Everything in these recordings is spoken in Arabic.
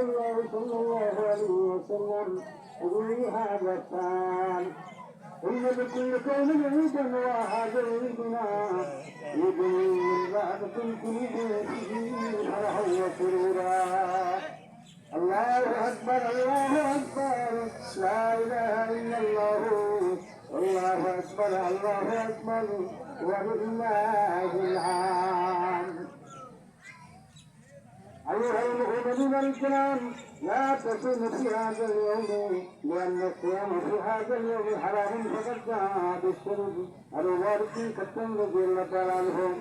الله صلى الله عليه وسلم خذوا هذا إن بكل كون عيدا وهذا عيدنا عيد من بعد كل فيه فرحا وسرورا الله أكبر الله أكبر لا إله إلا الله الله أكبر الله أكبر ولله الحمد أيها المؤمنون الكرام لا تصوموا في هذا اليوم لأن الصيام في هذا اليوم حرام فقد جاء بالشرب الوارث كالتمر جل تعالى عنهم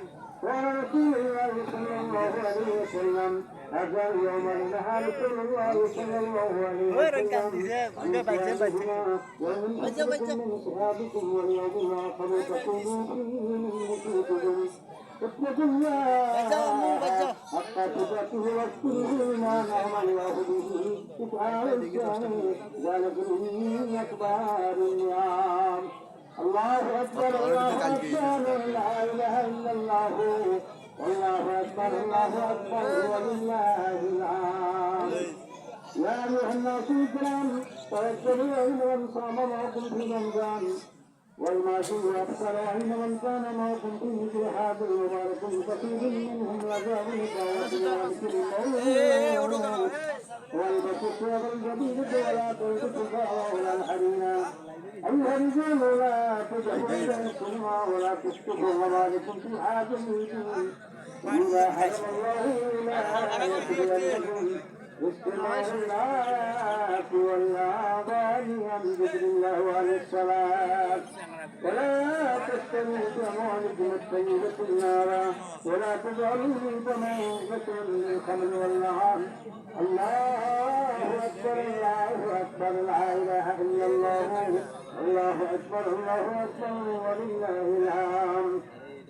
قال رسول الله صلى الله عليه وسلم هذا اليوم نهى رسول الله صلى الله عليه وسلم عن صيامهما ومن أجلكم من صيامكم واليوم الآخر تكونوا فيه من نسوكم اتقوا الله حتى تفاته واذكروه ما نعم الله به إفعال الشام ذلك من أكبر النعم الله أكبر الله أكبر لا إله إلا الله والله أكبر الله أكبر ولله الحمد يا أيها الناس الكرام توكلوا من صام معكم في رمضان والماشي أكثر أين من كان معكم في مثل هذا المبارك كثير منهم لذاب لقاوة الموت والبسوا الثياب الجديدة ولا تلبسوا الكفار ولا الحرير أيها الرجال لا تجعلوا بينكم ولا تشتكوا غرائكم في هذا الدين وإذا حرم الله لا يكفي استماع الناس والآذان عن ذكر الله وعن الصلاة. ولا تستمعوا بأموالكم الطيبة النار ولا تجعلوا بموجة للخمر والنعام الله أكبر الله أكبر لا إله إلا الله. الله أكبر الله أكبر ولله الحمد.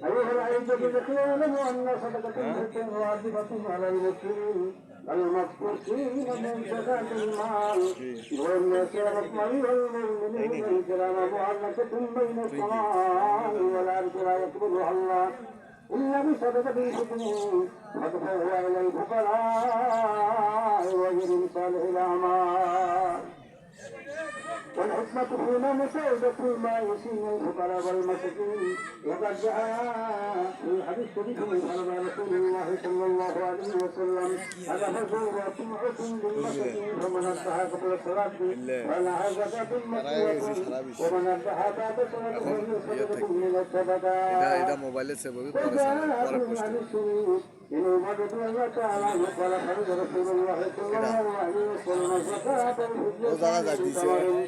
أيها العزة بذكر أن صدقة فتن واجبة على المسلمين المقصودين من زكاة المال والناس والطير والمؤمنين الكرام معلقة بين السماء والأرض لا يقبلها الله إلا بسبب حكمه فادفعوا إلى الفقراء وغير صالح الأعمال والحكمة فيما مساعدة فيما يسيء الفقراء والمساكين وقد جاء في حديث شريف من حرم رسول الله صلى الله عليه وسلم. أنا فزور طمعكم للمساكين ومن أصبح قبل الصلاة ولا عزة مكتوبة ومن أصبح بعد صلاة فليصدق من الصدقات إذا موبايل سبب وجاء في حديث شريف إن عمر رضي الله تعالى عنه خرج رسول الله صلى الله عليه وسلم. زكاة الفجر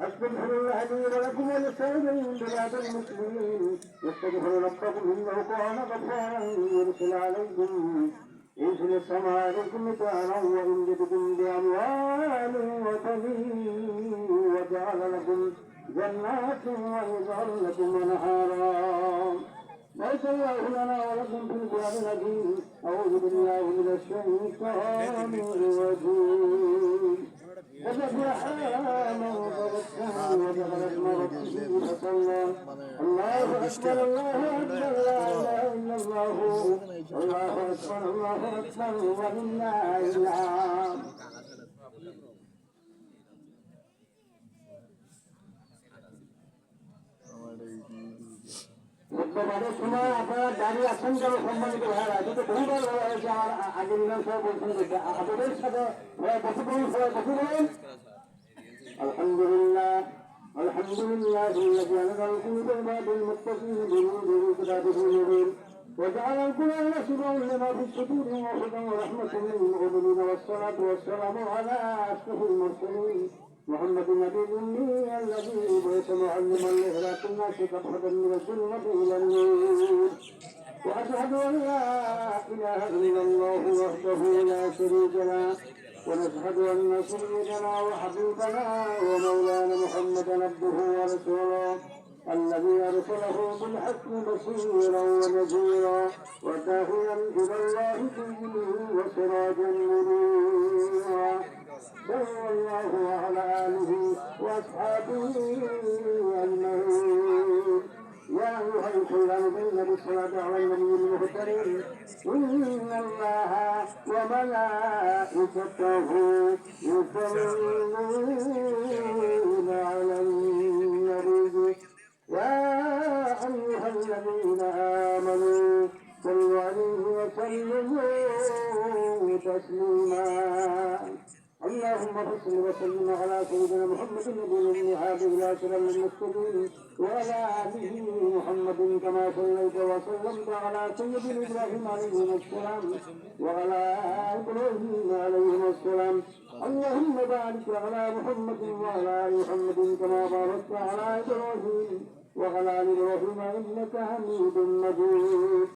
أستغفر الله لي ولكم ولسائر بلاد المسلمين واستغفروا ربكم إنه كان غفارا يرسل عليكم يرسل السماء عليكم مدرارا ويمددكم بأموال وبنين وجعل لكم جنات ويجعل لكم أنهارا ليس الله لنا ولكم في القرآن العظيم أعوذ بالله من الشيطان الرجيم. মানে বুধবারের সময় আপনারা দাঁড়িয়ে আছেন কেন সম্মানিত ভাইরা যদি বহুবার বলা হয়েছে আমার আগে নিলাম সবাই বলছেন যে আপনাদের সাথে সবাই বসে পড়ুন সবাই বসে পড়ুন الحمد لله الحمد لله الذي أنزل في عباد المتقين بنور كتابه المبين وجعل القرآن شفاء لما في الصدور وهدى ورحمة للمؤمنين والصلاة والسلام على أشرف المرسلين محمد النبي الأمي الذي بعث معلما لإهلاك الناس كفة من الظلمة إلى النور. وأشهد أن لا إله إلا الله وحده لا شريك له. ونشهد أن سيدنا وحبيبنا ومولانا محمدا عبده ورسوله الذي أرسله بالحق بصيرا ونذيرا وداعيا إلى الله بإذنه وسراجا منيرا. يا أيها الكرام بين بالصلاة على النبي المهتدين إن الله وملائكته يصلون على النبي يا أيها الذين آمنوا صلوا عليه وسلموا تسليما اللهم صل وسلم على سيدنا محمد النبي المهاب إلى صراط المستقيم وعلى آله محمد كما صليت وسلمت على سيدنا إبراهيم عليه السلام وعلى إبراهيم عليه السلام. اللهم بارك على محمد وعلى آل محمد كما باركت على إبراهيم وعلى آل إبراهيم إنك حميد مجيد.